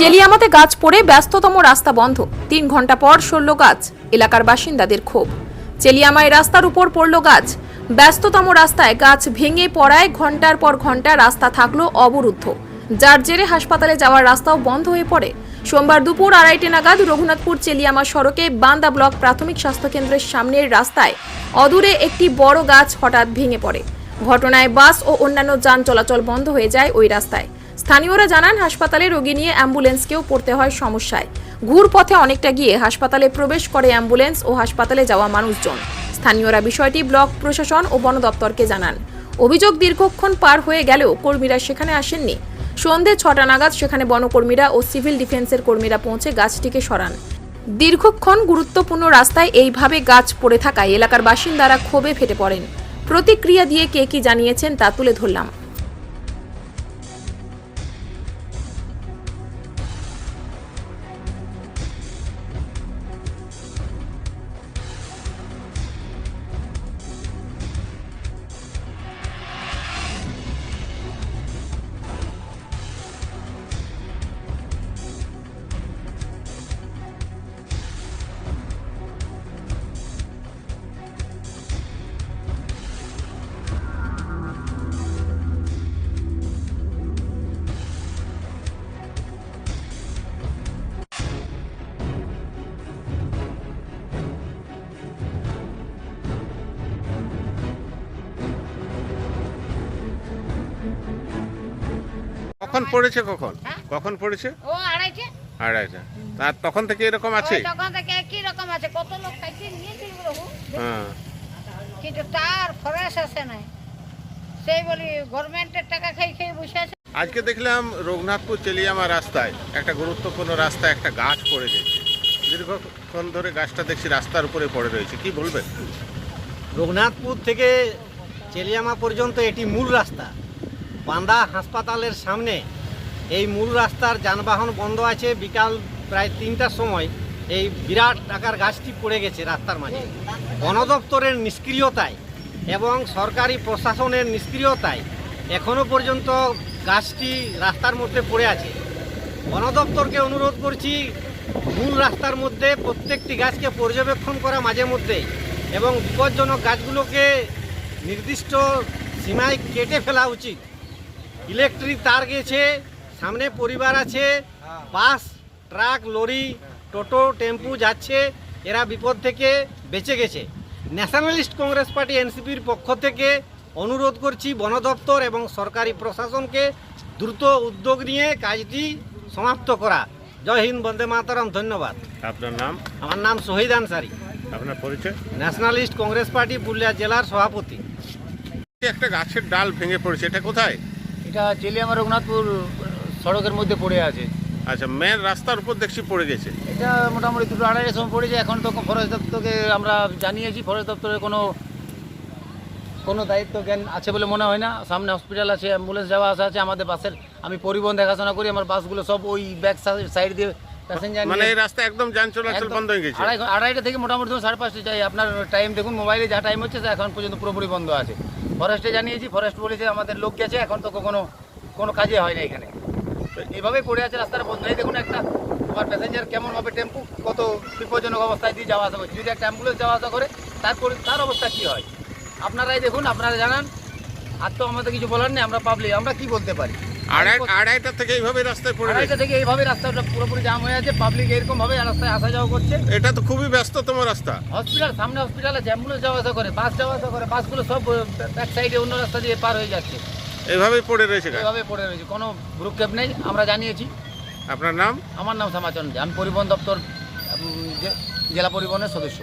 চেলিয়ামাতে গাছ পড়ে ব্যস্ততম রাস্তা বন্ধ। তিন ঘণ্টা পর সরল গাছ, এলাকার বাসিন্দাদের ক্ষোভ। চেলিয়ামায় রাস্তার উপর পড়ল গাছ। ব্যস্ততম রাস্তায় গাছ ভেঙে পড়ায় ঘণ্টার পর ঘণ্টা রাস্তা থাকল অবরুদ্ধ। যার জেরে হাসপাতালে যাওয়ার রাস্তাও বন্ধ হয়ে পড়ে। সোমবার দুপুর আড়াইটে নাগাদ রঘুনাথপুর চেলিয়ামা সড়কে বান্দা ব্লক প্রাথমিক স্বাস্থ্যকেন্দ্রের সামনের রাস্তায় অদূরে একটি বড় গাছ হঠাৎ ভেঙে পড়ে। ঘটনায় বাস ও অন্যান্য যান চলাচল বন্ধ হয়ে যায় ওই রাস্তায়। স্থানীয়রা জানান, হাসপাতালে রোগী নিয়ে অ্যাম্বুলেন্সকেও পড়তে হয় সমস্যায়। ঘুর পথে অনেকটা গিয়ে হাসপাতালে প্রবেশ করে অ্যাম্বুলেন্স ও হাসপাতালে যাওয়া মানুষজন। স্থানীয়রা বিষয়টি ব্লক প্রশাসন ও বন দপ্তরকে জানান। অভিযোগ দীর্ঘক্ষণ পার হয়ে গেলেও কর্মীরা সেখানে আসেননি। সন্ধে ছটা নাগাদ সেখানে বনকর্মীরা ও সিভিল ডিফেন্সের কর্মীরা পৌঁছে গাছটিকে সরান। দীর্ঘক্ষণ গুরুত্বপূর্ণ রাস্তায় এইভাবে গাছ পড়ে থাকায় এলাকার বাসিন্দারা ক্ষোভে ফেটে পড়েন। প্রতিক্রিয়া দিয়ে কে কি জানিয়েছেন তা তুলে ধরলাম। কখন পড়েছে কখন? কখন পড়েছে? ও আড়াইটে আড়াইটা তার তখন থেকে এরকম আছে? তখন থেকে একই রকম আছে। কত লোক খাইতে নিয়েছিল বহু হ্যাঁ। কিন্তু তার ফরেস আসে নাই। সেই বলি গভর্নমেন্টের টাকা খাই খেয়ে বসে আছে। আজকে দেখলাম রঘুনাথপুর চেলিয়ামা রাস্তায় একটা গুরুত্বপূর্ণ রাস্তায় একটা গাছ পড়ে গেছে। দীর্ঘক্ষণ ধরে গাছটা দেখছি রাস্তার উপরে পড়ে রয়েছে। কি বলবেন? রঘুনাথপুর থেকে চেলিয়ামা পর্যন্ত এটি মূল রাস্তা। বান্দা হাসপাতালের সামনে। এই মূল রাস্তার যানবাহন বন্ধ আছে। বিকাল প্রায় তিনটার সময় এই বিরাট টাকার গাছটি পড়ে গেছে রাস্তার মাঝে। বন দপ্তরের নিষ্ক্রিয়তায় এবং সরকারি প্রশাসনের নিষ্ক্রিয়তায় এখনও পর্যন্ত গাছটি রাস্তার মধ্যে পড়ে আছে। বন দপ্তরকে অনুরোধ করছি, মূল রাস্তার মধ্যে প্রত্যেকটি গাছকে পর্যবেক্ষণ করা মাঝে মধ্যে এবং বিপজ্জনক গাছগুলোকে নির্দিষ্ট সীমায় কেটে ফেলা উচিত। ইলেকট্রিক তার গেছে সামনে পরিবার আছে বাস ট্রাক লরি টোটো টেম্পু যাচ্ছে এরা বিপদ থেকে বেঁচে গেছে। ন্যাশনালিস্ট কংগ্রেস পার্টি এনসিপির পক্ষ থেকে অনুরোধ করছি বন দপ্তর এবং সরকারি প্রশাসনকে দ্রুত উদ্যোগ নিয়ে কাজটি সমাপ্ত করা। জয় হিন্দ বন্দে মাতারাম ধন্যবাদ। আপনার নাম? আমার নাম শহীদ আনসারি। আপনার পরিচয়? ন্যাশনালিস্ট কংগ্রেস পার্টি পুরুলিয়া জেলার সভাপতি। একটা গাছের ডাল ভেঙে পড়েছে এটা কোথায়? এটা চেলিয়ামা রঘুনাথপুর সড়কের মধ্যে পড়ে আছে। আচ্ছা মেন রাস্তার উপর দেখছি পড়ে গেছে। এটা মোটামুটি দুটো আড়াইটার সময় পড়েছে এখন তো ফরেস্ট দপ্তরকে আমরা জানিয়েছি ফরেস্ট দপ্তরের কোনো কোনো দায়িত্ব জ্ঞান আছে বলে মনে হয় না। সামনে হসপিটাল আছে অ্যাম্বুলেন্স যাওয়া আসা আছে আমাদের বাসের আমি পরিবহন দেখাশোনা করি আমার বাসগুলো সব ওই ব্যাক সাইড দিয়ে প্যাসেঞ্জার মানে এই রাস্তা একদম যান চলাচল বন্ধ হয়ে গেছে। আড়াই আড়াইটা থেকে মোটামুটি সাড়ে পাঁচটা যাই। আপনার টাইম দেখুন মোবাইলে যা টাইম হচ্ছে তা এখন পর্যন্ত পুরোপুরি বন্ধ আছে। ফরেস্টে জানিয়েছি ফরেস্ট বলেছে আমাদের লোক গেছে, এখন তো কোনো কোনো কাজে হয় না এখানে। তো এইভাবেই পড়ে আছে রাস্তার বন্ধাই দেখুন একটা, আমার প্যাসেঞ্জার কেমন হবে টেম্পু কত বিপজ্জনক অবস্থায় দিয়ে যাওয়া আসা করছে। যদি একটা অ্যাম্বুলেন্স যাওয়া আসা করে তারপরে তার অবস্থা কী হয়? আপনারাই দেখুন, আপনারা জানান। আর তো আমাদের কিছু বলার নেই, আমরা পাবলিক আমরা কি বলতে পারি? আড়াইটা থেকে এইভাবে রাস্তায় পড়ে আড়াইটা থেকে এইভাবে রাস্তাটা পুরোপুরি জাম হয়ে আছে পাবলিক এরকম ভাবে রাস্তায় আসা যাওয়া করছে। এটা তো খুবই ব্যস্ততম রাস্তা। হসপিটাল সামনে হসপিটাল অ্যাম্বুলেন্স যাওয়া আসা করে বাস যাওয়া আসা করে বাসগুলো সব ব্যাক সাইডে অন্য রাস্তা দিয়ে পার হয়ে যাচ্ছে। এইভাবেই পড়ে রয়েছে এভাবে পড়ে রয়েছে কোনো ভ্রুক্ষেপ নেই আমরা জানিয়েছি। আপনার নাম? আমার নাম শ্যামাচন্দ্র আমি পরিবহন দপ্তর জেলা পরিবহনের সদস্য।